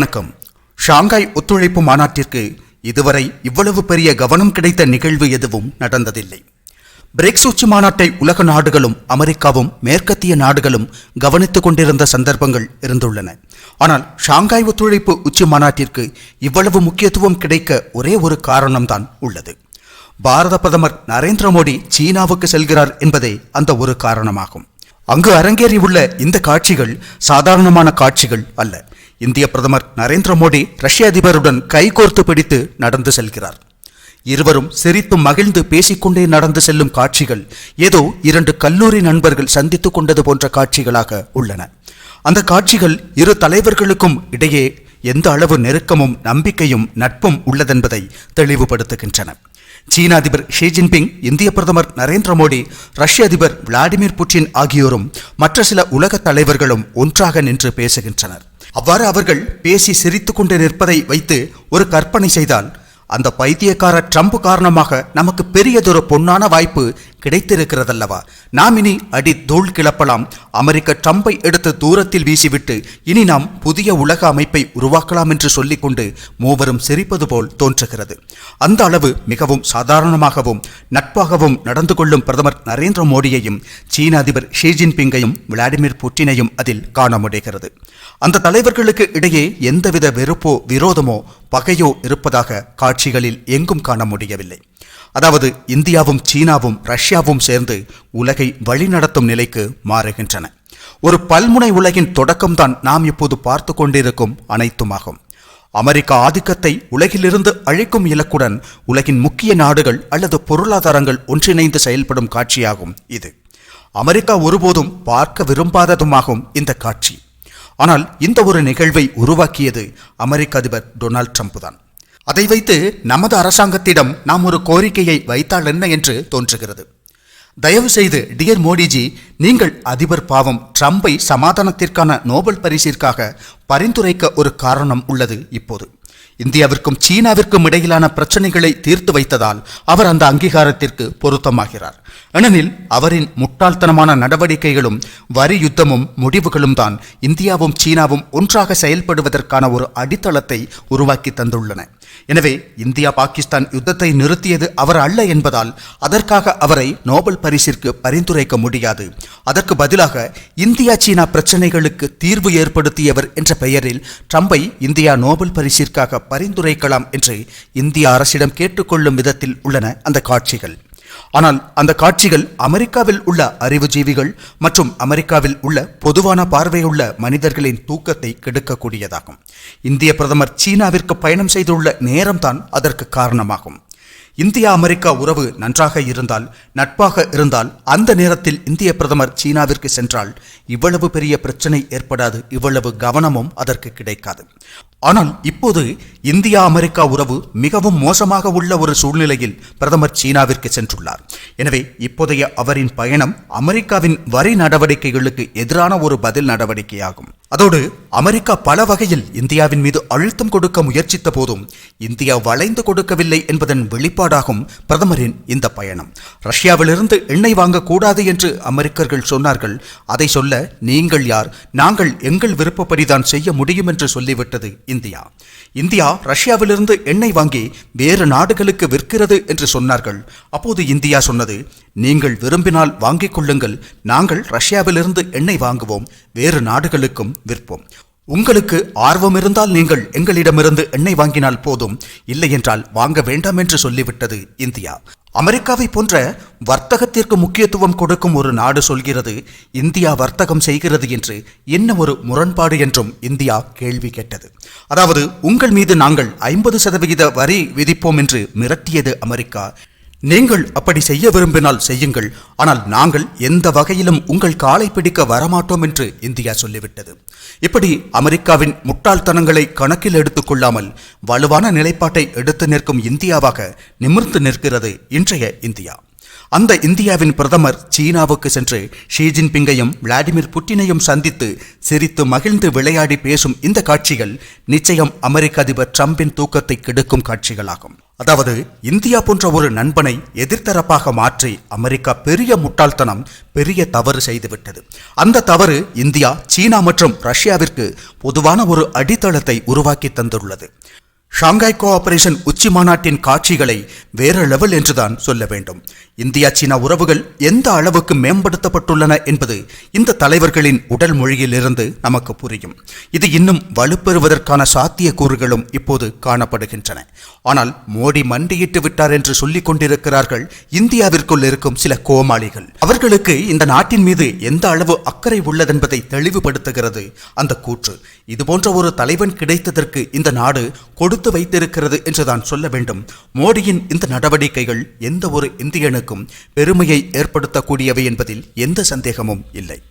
வணக்கம். ஷாங்காய் ஒத்துழைப்பு மாநாட்டிற்கு இதுவரை இவ்வளவு பெரிய கவனம் கிடைத்த நிகழ்வு எதுவும் நடந்ததில்லை. பிரிக்ஸ் உச்சி மாநாட்டை உலக நாடுகளும் அமெரிக்காவும் மேற்கத்திய நாடுகளும் கவனித்துக் கொண்டிருந்த சந்தர்ப்பங்கள் இருந்துள்ளன. ஆனால் ஷாங்காய் ஒத்துழைப்பு உச்சி மாநாட்டிற்கு இவ்வளவு முக்கியத்துவம் கிடைக்க ஒரே ஒரு காரணம்தான் உள்ளது. பாரத பிரதமர் நரேந்திர மோடி சீனாவுக்கு செல்கிறார் என்பதே அந்த ஒரு காரணமாகும். அங்கு அரங்கேறியுள்ள இந்த காட்சிகள் சாதாரணமான காட்சிகள் அல்ல. இந்திய பிரதமர் நரேந்திர மோடி ரஷ்ய அதிபருடன் கைகோர்த்து பிடித்து நடந்து செல்கிறார். இருவரும் சிரித்து மகிழ்ந்து பேசிக்கொண்டே நடந்து செல்லும் காட்சிகள் ஏதோ இரண்டு கல்லூரி நண்பர்கள் சந்தித்துக் கொண்டது போன்ற காட்சிகளாக உள்ளன. அந்த காட்சிகள் இரு தலைவர்களுக்கும் இடையே எந்த அளவு நெருக்கமும் நம்பிக்கையும் நட்பும் உள்ளதென்பதை தெளிவுபடுத்துகின்றன. சீன அதிபர் ஷி ஜின்பிங் இந்திய பிரதமர் நரேந்திர மோடி ரஷ்ய அதிபர் விளாடிமிர் புட்டின் ஆகியோரும் மற்ற சில உலக தலைவர்களும் ஒன்றாக நின்று பேசுகின்றனர். அவ்வாறு அவர்கள் பேசி சிரித்து கொண்டு நிற்பதை வைத்து ஒரு கற்பனை செய்தால் அந்த பைத்தியக்கார ட்ரம்ப் காரணமாக நமக்கு பெரியதொரு பொன்னான வாய்ப்பு கிடைத்திருக்கிறதல்லவா? நாம் இனி அடி தூள் கிளப்பலாம். அமெரிக்க ட்ரம்பை எடுத்து தூரத்தில் வீசிவிட்டு இனி நாம் புதிய உலக அமைப்பை உருவாக்கலாம் என்று சொல்லிக்கொண்டு மூவரும் சிரிப்பது போல் தோன்றுகிறது. அந்த அளவு மிகவும் சாதாரணமாகவும் நட்பாகவும் நடந்து கொள்ளும் பிரதமர் நரேந்திர மோடியையும் சீன அதிபர் ஷி ஜின்பிங்கையும் விளாடிமிர் புட்டினையும் அதில் காண முடிகிறது. அந்த தலைவர்களுக்கு இடையே எந்தவித வெறுப்போ விரோதமோ பகையோ இருப்பதாக காட்சிகளில் எங்கும் காண முடியவில்லை. அதாவது இந்தியாவும் சீனாவும் ரஷ்யாவும் சேர்ந்து உலகை வழிநடத்தும் நிலைக்கு மாறுகின்றன. ஒரு பல்முனை உலகின் தொடக்கம்தான் நாம் இப்போது பார்த்து கொண்டிருக்கும் அனைத்துமாகும். அமெரிக்க ஆதிக்கத்தை உலகிலிருந்து அழிக்கும் இலக்குடன் உலகின் முக்கிய நாடுகள் அல்லது பொருளாதாரங்கள் ஒன்றிணைந்து செயல்படும் காட்சியாகும் இது. அமெரிக்கா ஒருபோதும் பார்க்க விரும்பாததுமாகும் இந்த காட்சி. ஆனால் இந்த ஒரு நிகழ்வை உருவாக்கியது அமெரிக்க அதிபர் டொனால்ட் ட்ரம்ப் தான் அதை வைத்து நமது அரசாங்கத்திடம் நாம் ஒரு கோரிக்கையை வைத்தால் என்ன என்று தோன்றுகிறது. தயவு செய்து டியர் மோடிஜி நீங்கள் அதிபர் பாவம் ட்ரம்பை சமாதானத்திற்கான நோபல் பரிசிற்காக பரிந்துரைக்க ஒரு காரணம் உள்ளது இப்போது. இந்தியாவிற்கும் சீனாவிற்கும் இடையிலான பிரச்சனைகளை தீர்த்து வைத்ததால் அவர் அந்த அங்கீகாரத்திற்கு பொருத்தமாகிறார். ஏனெனில் அவரின் முட்டாள்தனமான நடவடிக்கைகளும் வரி யுத்தமும் முடிவுகளும் தான் இந்தியாவும் சீனாவும் ஒன்றாக செயல்படுவதற்கான ஒரு அடித்தளத்தை உருவாக்கி தந்துள்ளன. எனவே இந்தியா பாகிஸ்தான் யுத்தத்தை நிறுத்தியது அவர் அல்ல என்பதால் அதற்காக அவரை நோபல் பரிசிற்கு பரிந்துரைக்க முடியாது. அதற்கு பதிலாக இந்தியா சீனா பிரச்சனைகளுக்கு தீர்வு ஏற்படுத்தியவர் என்ற பெயரில் ட்ரம்பை இந்தியா நோபல் பரிசிற்காக பரிந்துரைக்கலாம் என்று இந்திய அரசிடம் கேட்டுக்கொள்ளும் விதத்தில் உள்ளன அந்த காட்சிகள். ஆனால் அந்த காட்சிகள் அமெரிக்காவில் உள்ள அறிவுஜீவிகள் மற்றும் அமெரிக்காவில் உள்ள பொதுவான பார்வையுள்ள மனிதர்களின் தூக்கத்தை கெடுக்கக்கூடியதாகும். இந்திய பிரதமர் சீனாவிற்கு பயணம் செய்துள்ள நேரம்தான் அதற்கு காரணமாகும். இந்தியா அமெரிக்கா உறவு நன்றாக இருந்தால் நட்பாக இருந்தால் அந்த நேரத்தில் இந்திய பிரதமர் சீனாவிற்கு சென்றால் இவ்வளவு பெரிய பிரச்சனை ஏற்படாது இவ்வளவு கவனமும் அதற்கு கிடைக்காது. ஆனால் இப்போது இந்தியா அமெரிக்கா உறவு மிகவும் மோசமாக உள்ள ஒரு சூழ்நிலையில் பிரதமர் சீனாவிற்கு சென்றுள்ளார். எனவே இப்போதைய அவரின் பயணம் அமெரிக்காவின் வரி நடவடிக்கைகளுக்கு எதிரான ஒரு பதில் நடவடிக்கையாகும். அதோடு அமெரிக்கா பல வகையில் இந்தியாவின் மீது அழுத்தம் கொடுக்க முயற்சித்த போதும் இந்தியா வளைந்து கொடுக்கவில்லை என்பதன் வெளிப்பாடாகும் பிரதமரின் இந்த பயணம். ரஷ்யாவிலிருந்து எண்ணெய் வாங்கக்கூடாது என்று அமெரிக்கர்கள் சொன்னார்கள். அதை சொல்ல நீங்கள் யார்? நாங்கள் எங்கள் விருப்பப்படிதான் செய்ய முடியும் என்று சொல்லிவிட்டது இந்தியா. இந்தியா ரஷ்யாவிலிருந்து எண்ணெய் வாங்கி வேறு நாடுகளுக்கு விற்கிறது என்று சொன்னார்கள். அப்போது இந்தியா சொன்னது நீங்கள் விரும்பினால் வாங்கிக் கொள்ளுங்கள். நாங்கள் ரஷ்யாவிலிருந்து எண்ணெய் வாங்குவோம். வேறு நாடுகளுக்கும் விற்போம். உங்களுக்கு ஆர்வம் இருந்தால் நீங்கள் எங்களிடமிருந்து எண்ணெய் வாங்கினால் போதும். இல்லை என்றால் வாங்க வேண்டாம் என்று சொல்லிவிட்டது இந்தியா. அமெரிக்காவை போன்ற வர்த்தகத்திற்கு முக்கியத்துவம் கொடுக்கும் ஒரு நாடு சொல்கிறது இந்தியா வர்த்தகம் செய்கிறது என்று என்ன ஒரு முரண்பாடு என்றும் இந்தியா கேள்வி கேட்டது. அதாவது உங்கள் மீது நாங்கள் ஐம்பது சதவிகித வரி விதிப்போம் என்று மிரட்டியது அமெரிக்கா. நீங்கள் அப்படி செய்ய விரும்பினால் செய்யுங்கள். ஆனால் நாங்கள் எந்த வகையிலும் உங்கள் காலை பிடிக்க வரமாட்டோம் என்று இந்தியா சொல்லிவிட்டது. இப்படி அமெரிக்காவின் முட்டாள்தனங்களை கணக்கில் எடுத்துக்கொள்ளாமல் வலுவான நிலைப்பாட்டை எடுத்து நிற்கும் இந்தியாவாக நிமிர்ந்து நிற்கிறது இன்றைய இந்தியா. அந்த இந்தியாவின் பிரதமர் சீனாவுக்கு சென்று ஷி ஜின்பிங்கையும் விளாடிமிர் புட்டினையும் சந்தித்து சிரித்து மகிழ்ந்து விளையாடி பேசும் இந்த காட்சிகள் நிச்சயம் அமெரிக்க அதிபர் ட்ரம்பின் தூக்கத்தை கெடுக்கும் காட்சிகளாகும். அதாவது இந்தியா போன்ற ஒரு நண்பனை எதிர்த்தரப்பாக மாற்றி அமெரிக்கா பெரிய முட்டாள்தனம் பெரிய தவறு செய்துவிட்டது. அந்த தவறு இந்தியா சீனா மற்றும் ரஷ்யாவிற்கு பொதுவான ஒரு அடித்தளத்தை உருவாக்கி தந்துள்ளது. ஷாங்காய் கோஆபரேஷன் உச்சி மாநாட்டின் காட்சிகளை வேற லெவல் என்றுதான் சொல்ல வேண்டும். இந்தியா சீனா உறவுகள் எந்த அளவுக்கு மேம்படுத்தப்பட்டுள்ளன என்பது இந்த தலைவர்களின் உடல் மொழியிலிருந்து நமக்கு புரியும். இது இன்னும் வலுப்பெறுவதற்கான சாத்தியக்கூறுகளும் இப்போது காணப்படுகின்றன. ஆனால் மோடி மண்டியிட்டு விட்டார் என்று சொல்லிக் கொண்டிருக்கிறார்கள் இந்தியாவிற்குள் இருக்கும் சில கோமாளிகள். அவர்களுக்கு இந்த நாட்டின் மீது எந்த அளவு அக்கறை உள்ளதென்பதை தெளிவுபடுத்துகிறது அந்த கூற்று. இதுபோன்ற ஒரு தலைவன் கிடைத்ததற்கு இந்த நாடு கொடுத்து வைத்திருக்கிறது என்றுதான் சொல்ல வேண்டும். மோடியின் இந்த நடவடிக்கைகள் எந்த ஒரு இந்தியனுக்கு பெருமையை ஏற்படுத்தக்கூடியவை என்பதில் எந்த சந்தேகமும் இல்லை.